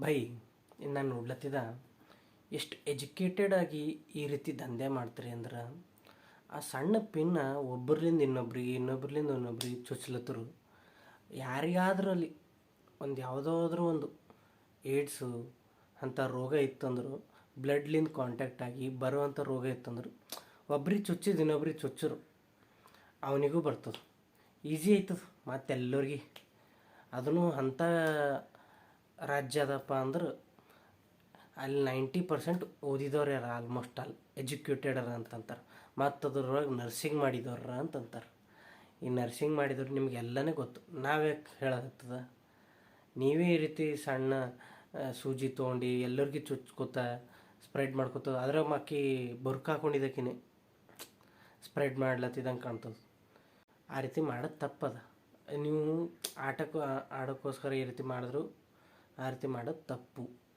ಭೈ ನಾನು ನೋಡ್ಲತ್ತಿದ, ಎಷ್ಟು ಎಜುಕೇಟೆಡ್ ಆಗಿ ಈ ರೀತಿ ದಂಧೆ ಮಾಡ್ತೀರಿ ಅಂದ್ರೆ, ಆ ಸಣ್ಣ ಪಿನ್ನ ಒಬ್ಬರಿಂದ ಇನ್ನೊಬ್ರಿಗೆ ಇನ್ನೊಬ್ರಿಂದ ಇನ್ನೊಬ್ರಿಗೆ ಚುಚ್ಲತ್ತರು ಯಾರಿಗಾದ್ರೂ ಅಲ್ಲಿ ಒಂದು ಯಾವುದಾದ್ರೂ ಒಂದು ಏಡ್ಸು ಅಂಥ ರೋಗ ಇತ್ತಂದ್ರು, ಬ್ಲಡ್ಲಿಂದ ಕಾಂಟ್ಯಾಕ್ಟ್ ಆಗಿ ಬರುವಂಥ ರೋಗ ಇತ್ತಂದ್ರು ಒಬ್ರಿಗೆ ಚುಚ್ಚಿದ ಇನ್ನೊಬ್ರಿಗೆ ಚುಚ್ಚರು, ಅವನಿಗೂ ಬರ್ತದೆ. ಈಸಿ ಆಯ್ತದ ಮತ್ತೆಲ್ಲರಿಗೆ. ಅದನ್ನು ಅಂಥ ರಾಜ್ಯ ಅದಪ್ಪ ಅಂದ್ರೆ ಅಲ್ಲಿ ನೈಂಟಿ ಪರ್ಸೆಂಟ್ ಓದಿದವ್ರು ಯಾರು ಆಲ್ಮೋಸ್ಟ್ ಆಲ್ ಎಜುಕೇಟೆಡ್ ಅರ ಅಂತಂತಾರೆ. ಮತ್ತು ಅದ್ರೊಳಗೆ ನರ್ಸಿಂಗ್ ಮಾಡಿದವ್ರ ಅಂತಂತಾರೆ. ಈ ನರ್ಸಿಂಗ್ ಮಾಡಿದವ್ರು ನಿಮ್ಗೆ ಎಲ್ಲನೇ ಗೊತ್ತು. ನಾವೇ ಹೇಳತ್ತದ ನೀವೇ ಈ ರೀತಿ ಸಣ್ಣ ಸೂಜಿ ತೊಗೊಂಡು ಎಲ್ಲರಿಗೂ ಚುಚ್ಕೋತ ಸ್ಪ್ರೆಡ್ ಮಾಡ್ಕೋತ ಅದ್ರಾಗ ಮಕ್ಕಿ ಬುರ್ಕ್ ಹಾಕೊಂಡಿದ್ದಕ್ಕಿನೇ ಸ್ಪ್ರೆಡ್ ಮಾಡ್ಲತ್ತಿದಂಗೆ ಕಾಣ್ತದೆ. ಆ ರೀತಿ ಮಾಡೋದು ತಪ್ಪದ. ನೀವು ಆಟಕ್ಕೂ ಆಡೋಕ್ಕೋಸ್ಕರ ಈ ರೀತಿ ಮಾಡಿದ್ರು ಆ ರೀತಿ ಮಾಡೋದು ತಪ್ಪು.